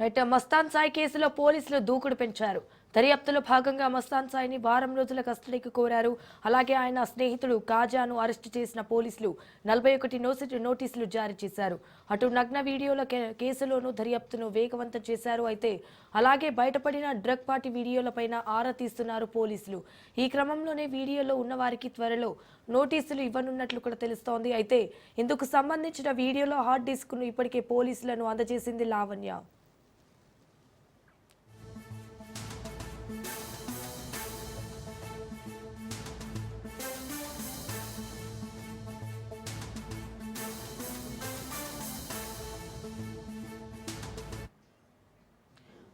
Right Mastan Sai కేసులో పోలీసులు దూకుడు పెంచారు. దర్యాప్తులో భాగంగా మస్తాన్ సాయిని వారం రోజుల కస్టడీకి కోరారు. అలాగే ఆయన స్నేహితుడు కాజాను అరెస్టు చేసిన పోలీసులు నలభై ఒకటి నోటీసులు జారీ చేశారు. అటు నగ్న వీడియోల కే- కేసులోనూ దర్యాప్తును వేగవంతం చేశారు. అయితే అలాగే బయటపడిన డ్రగ్ పార్టీ వీడియోలపైన ఆరా తీస్తున్నారు పోలీసులు. ఈ క్రమంలోనే వీడియోలో ఉన్నవారికి త్వరలో నోటీసులు ఇవ్వనున్నట్లు కూడా తెలుస్తోంది. అయితే ఇందుకు సంబంధించిన వీడియోలో హార్డ్ డిస్క్ను ఇప్పటికే పోలీసులను అందజేసింది లావణ్య.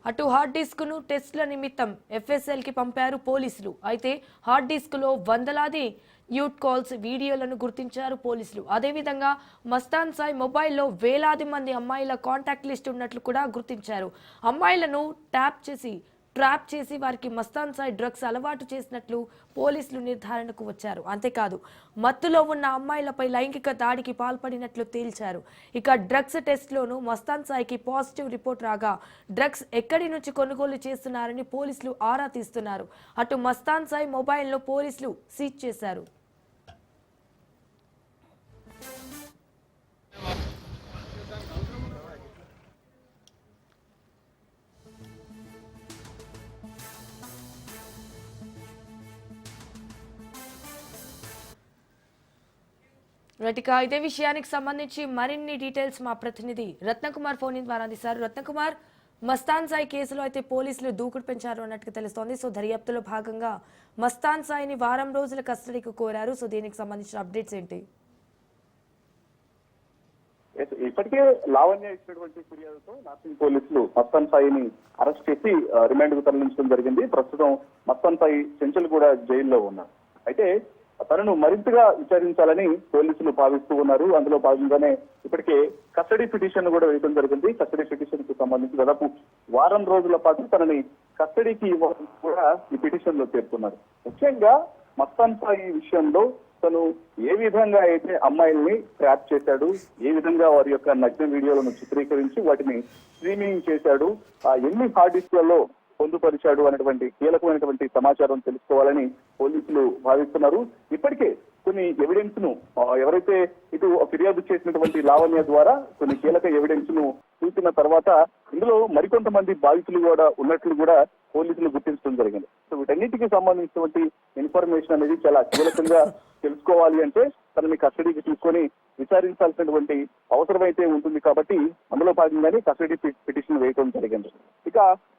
అటు హార్డ్ డిస్క్ను టెస్ట్ల నిమిత్తం ఎఫ్ఎస్ఎల్కి పంపారు పోలీసులు. అయితే హార్డ్ డిస్క్లో వందలాది యూట్ కాల్స్ వీడియోలను గుర్తించారు పోలీసులు. అదేవిధంగా మస్తాన్ సాయ్ మొబైల్లో వేలాది మంది అమ్మాయిల కాంటాక్ట్ లిస్ట్ ఉన్నట్లు కూడా గుర్తించారు. అమ్మాయిలను ట్యాప్ చేసి ట్రాప్ చేసి వారికి మస్తాన్ సాయ్ డ్రగ్స్ అలవాటు చేసినట్లు పోలీసులు నిర్ధారణకు వచ్చారు. అంతేకాదు మత్తులో ఉన్న అమ్మాయిలపై లైంగిక దాడికి పాల్పడినట్లు తేల్చారు. ఇక డ్రగ్స్ టెస్ట్లోనూ మస్తాన్ సాయికి పాజిటివ్ రిపోర్ట్ రాగా డ్రగ్స్ ఎక్కడి నుంచి కొనుగోలు చేస్తున్నారని పోలీసులు ఆరా తీస్తున్నారు. అటు మస్తాన్ సాయి మొబైల్ను పోలీసులు సీజ్ చేశారు. రైట్ ఇక ఇదే విషయానికి సంబంధించి మరిన్ని డీటెయిల్స్ మా ప్రతినిధి రత్నకుమార్ ఫోన్ ద్వారా అందిస్తారు. రత్నకుమార్ మస్తాన్ సాయి కేసులో అయితే పోలీసులు దూకుడు పెంచారు అన్నట్టుగా తెలుస్తోంది. సో దర్యాప్తులో భాగంగా మస్తాన్ సాయిని వారం రోజుల కస్టడీకి కోరారు. సో దీనికి సంబంధించిన అప్డేట్స్ ఏంటి? ఇప్పటికే లావణ్య ఇచ్చినటువంటి ఫిర్యాదుతో నాసింగ్ పోలీసులు మస్తాన్ సాయిని అరెస్ట్ చేసి రిమాండ్కు తరలించడం జరిగింది. ప్రస్తుతం మస్తాన్ సాయి చెంచల్ కూడా జైల్లో ఉన్నారు. అయితే తనను మరింతగా విచారించాలని పోలీసులు భావిస్తూ ఉన్నారు. అందులో భాగంగానే ఇప్పటికే కస్టడీ పిటిషన్ కూడా వేయడం జరిగింది. కస్టడీ పిటిషన్కు సంబంధించి దాదాపు వారం రోజుల పాటు తనని కస్టడీకి ఇవ్వాలని కూడా ఈ పిటిషన్లో పేర్కొన్నారు. ముఖ్యంగా మస్తాన్ సాయి విషయంలో తను ఏ విధంగా అయితే అమ్మాయిల్ని ట్రాప్ చేశాడు ఏ విధంగా వారి యొక్క నగ్న వీడియోలను చిత్రీకరించి వాటిని స్ట్రీమింగ్ చేశాడు ఆ ఎన్ని హార్డ్ డిస్క్లలో పొందుపరిచాడు అనేటువంటి కీలకమైనటువంటి సమాచారం తెలుసుకోవాలని పోలీసులు భావిస్తున్నారు. ఇప్పటికే కొన్ని ఎవిడెన్స్ను ఎవరైతే ఇటు ఫిర్యాదు చేసినటువంటి లావణ్య ద్వారా కొన్ని కీలక ఎవిడెన్స్ను చూసిన తర్వాత ఇందులో మరికొంతమంది బాధితులు కూడా ఉన్నట్లు కూడా పోలీసులు గుర్తించడం జరిగింది. సో వీటన్నిటికీ సంబంధించినటువంటి ఇన్ఫర్మేషన్ అనేది చాలా కీలకంగా తెలుసుకోవాలి అంటే తనని కస్టడీకి తీసుకొని విచారించాల్సినటువంటి అవసరమైతే ఉంటుంది కాబట్టి అందులో భాగంగానే కస్టడీ పిటిషన్ వేయడం జరిగింది. ఇక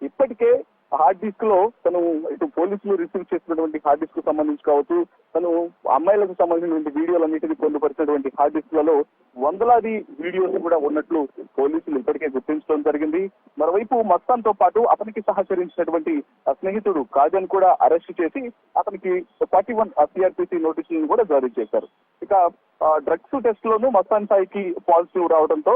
ఇప్పటికే హార్డ్ డిస్క్లో తను ఇటు పోలీసులు రిసీవ్ చేసినటువంటి హార్డ్ డిస్క్కు సంబంధించి కావచ్చు తను అమ్మాయిలకు సంబంధించినటువంటి వీడియోలన్నింటినీ పొందుపరిచినటువంటి హార్డ్ డిస్క్లలో వందలాది వీడియోస్ కూడా ఉన్నట్లు పోలీసులు ఇప్పటికే గుర్తించడం జరిగింది. మరోవైపు మస్తాన్తో పాటు అతనికి సహకరించినటువంటి స్నేహితుడు కాజన్ కూడా అరెస్ట్ చేసి అతనికి ఫార్టీ వన్ సిఆర్పిసి నోటీసులను కూడా జారీ చేశారు. ఇక డ్రగ్స్ టెస్ట్ లోను మస్తాన్ సాయికి పాజిటివ్ రావడంతో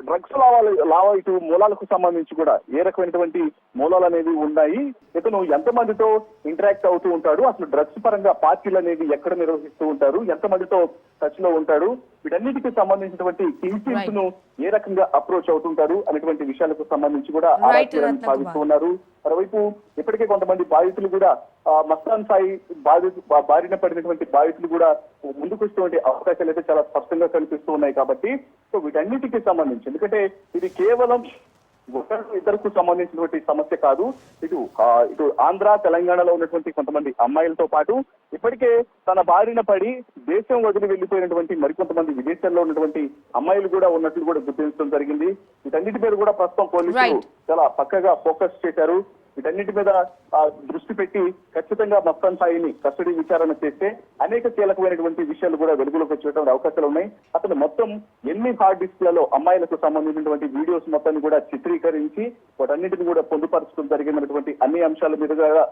డ్రగ్స్ లావాలు లావా ఇటు మూలాలకు సంబంధించి కూడా ఏ రకమైనటువంటి మూలాలు అనేవి ఉన్నాయి. ఇతను ఎంతమందితో ఇంటరాక్ట్ అవుతూ ఉంటాడు అసలు డ్రగ్స్ పరంగా పార్టీలు అనేవి ఎక్కడ నిర్వహిస్తూ ఉంటారు ఎంతమందితో టచ్లో ఉంటాడు వీటన్నిటికి సంబంధించినటువంటి కింగ్స్ను ఏ రకంగా అప్రోచ్ అవుతుంటారు అనేటువంటి విషయాలకు సంబంధించి కూడా ఆరా Right, తీయాలని రత్నకుమార్. భావిస్తూ ఉన్నారు. మరోవైపు ఇప్పటికే కొంతమంది బాధితులు కూడా మస్తాన్ సాయి బాధితు బారిన పడినటువంటి బాధితులు కూడా ముందుకు అవకాశాలు అయితే చాలా స్పష్టంగా కనిపిస్తూ ఉన్నాయి కాబట్టి సో వీటన్నిటికీ సంబంధించి ఎందుకంటే ఇది కేవలం ఒకరు ఇద్దరికి సంబంధించినటువంటి సమస్య కాదు. ఇటు ఇటు ఆంధ్ర తెలంగాణలో ఉన్నటువంటి కొంతమంది అమ్మాయిలతో పాటు ఇప్పటికే తన బారిన పడి దేశం వదిలి వెళ్ళిపోయినటువంటి మరికొంతమంది విదేశాల్లో ఉన్నటువంటి అమ్మాయిలు కూడా ఉన్నట్లు కూడా గుర్తించడం జరిగింది. వీటన్నిటి మీద కూడా ప్రస్తుతం పోలీసులు. చాలా పక్కగా ఫోకస్ చేశారు. వీటన్నిటి మీద దృష్టి పెట్టి ఖచ్చితంగా మస్తాన్ సాయిని కస్టడీ విచారణ చేస్తే అనేక కీలకమైనటువంటి విషయాలు కూడా వెలుగులోకి వచ్చేటువంటి అవకాశాలు ఉన్నాయి. అతను మొత్తం ఎన్ని హార్డ్ డిస్క్లలో అమ్మాయిలకు సంబంధించినటువంటి వీడియోస్ మొత్తాన్ని కూడా చిత్రీకరించి వాటన్నిటిని కూడా పొందుపరచడం జరిగినటువంటి అన్ని అంశాల మీద కూడా,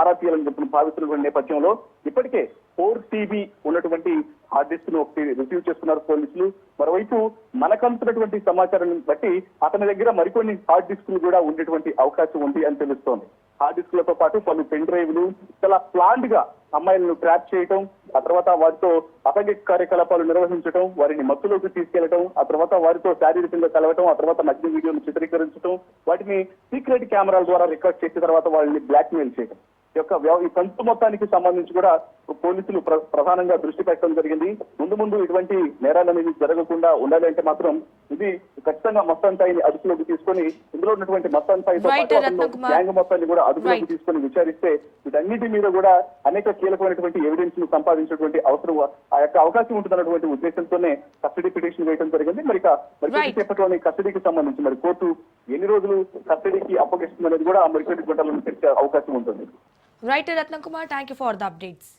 ఆరా తీయాలని చెప్పిన భావిస్తున్నటువంటి నేపథ్యంలో ఇప్పటికే ఫోర్ టీబీ ఉన్నటువంటి హార్డ్ డిస్క్ను ఒకటి రిసీవ్ చేసుకున్నారు పోలీసులు. మరోవైపు మనకంతున్నటువంటి సమాచారం బట్టి అతని దగ్గర మరికొన్ని హార్డ్ డిస్క్లు కూడా ఉండేటువంటి అవకాశం ఉంది అని తెలుస్తోంది. హార్డ్ డిస్క్లతో పాటు పలు పెన్ డ్రైవ్లు చాలా ప్లాంట్గా అమ్మాయిలను ట్రాప్ చేయటం ఆ తర్వాత వారితో అసాంఘిక కార్యకలాపాలు నిర్వహించడం వారిని మత్తులోకి తీసుకెళ్ళడం ఆ తర్వాత వారితో శారీరకంగా కలవటం ఆ తర్వాత నగ్న వీడియోలు చిత్రీకరించడం వాటిని సీక్రెట్ కెమెరాల ద్వారా రికార్డ్ చేసిన తర్వాత వాళ్ళని బ్లాక్మెయిల్ చేయడం ఈ యొక్క ఈ కంతు మొత్తానికి సంబంధించి కూడా పోలీసులు ప్ర- ప్రధానంగా దృష్టి పెట్టడం జరిగింది ముందు ముందు ఇటువంటి నేరాలు అనేది జరగకుండా ఉండాలి అంటే మాత్రం ఇది ఖచ్చితంగా మస్తాన్ సాయిని అదుపులోకి తీసుకొని ఇందులో ఉన్నటువంటి అతను రత్నకుమార్. గ్యాంగ్ మొత్తాన్ని కూడా అదుపులోకి. తీసుకొని విచారిస్తే వీటన్నిటి మీద కూడా అనేక కీలకమైనటువంటి ఎవిడెన్స్ను సంపాదించేటువంటి అవసరం ఆ యొక్క అవకాశం ఉంటుందన్నటువంటి ఉద్దేశంతోనే కస్టడీ పిటిషన్ వేయడం జరిగింది మరి మరి. కొద్దిసేపట్లోని కస్టడీకి సంబంధించి మరి కోర్టు ఎన్ని రోజులు కస్టడీకి అప్పగిస్తుంది అనేది కూడా ఆ మరికొన్ని గంటలను తెచ్చే అవకాశం ఉంటుంది right Ratnam Kumar thank you for the updates